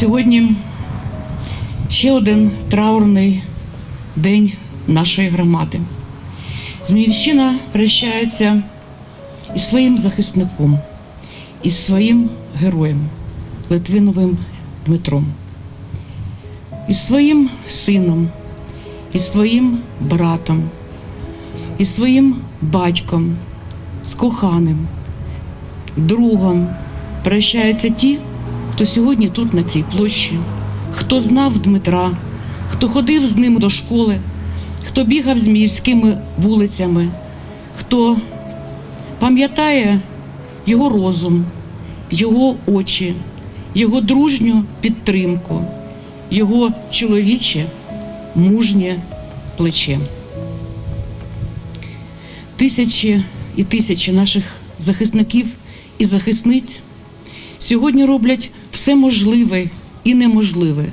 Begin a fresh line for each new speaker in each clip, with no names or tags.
Сьогодні ще один траурний день нашої громади. Зміївщина прощається із своїм захисником, із своїм героєм Литвиновим Дмитром, із своїм сином, із своїм братом, із своїм батьком, з коханим, другом. Прощаються ті, хто сьогодні тут, на цій площі, хто знав Дмитра, хто ходив з ним до школи, хто бігав зміївськими вулицями, хто пам'ятає його розум, його очі, його дружню підтримку, його чоловіче, мужнє плече. Тисячі і тисячі наших захисників і захисниць сьогодні роблять все можливе і неможливе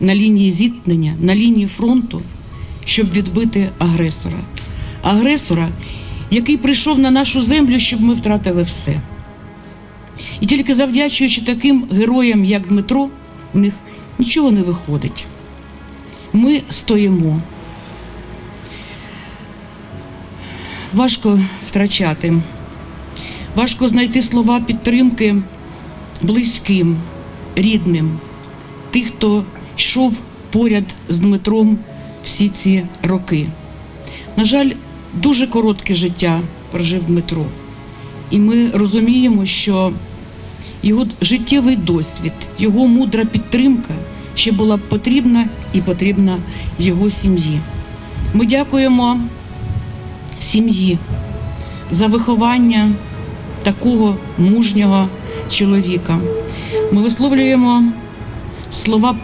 на лінії зіткнення, на лінії фронту, щоб відбити агресора. Агресора, який прийшов на нашу землю, щоб ми втратили все. І тільки завдячуючи таким героям, як Дмитро, у них нічого не виходить. Ми стоїмо. Важко втрачати, важко знайти слова підтримки близьким, рідним, тих, хто йшов поряд з Дмитром всі ці роки. На жаль, дуже коротке життя прожив Дмитро. І ми розуміємо, що його життєвий досвід, його мудра підтримка ще була потрібна і потрібна його сім'ї. Ми дякуємо сім'ї за виховання такого мужнього чоловіка. Ми висловлюємо слова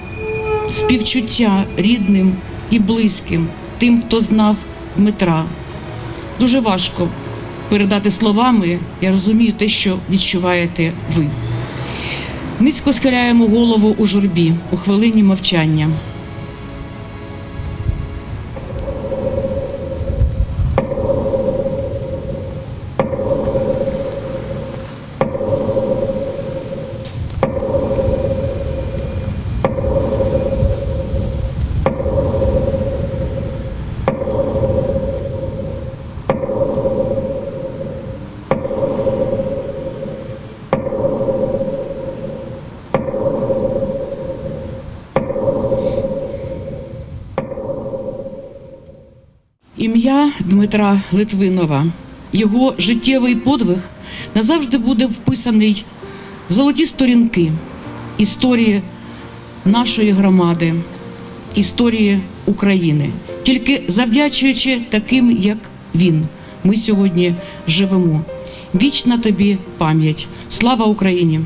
співчуття рідним і близьким, тим, хто знав Дмитра. Дуже важко передати словами. Я розумію те, що відчуваєте ви. Низько схиляємо голову у журбі у хвилині мовчання. Ім'я Дмитра Литвинова, його життєвий подвиг назавжди буде вписаний в золоті сторінки історії нашої громади, історії України. Тільки завдячуючи таким, як він, ми сьогодні живемо. Вічна тобі пам'ять. Слава Україні!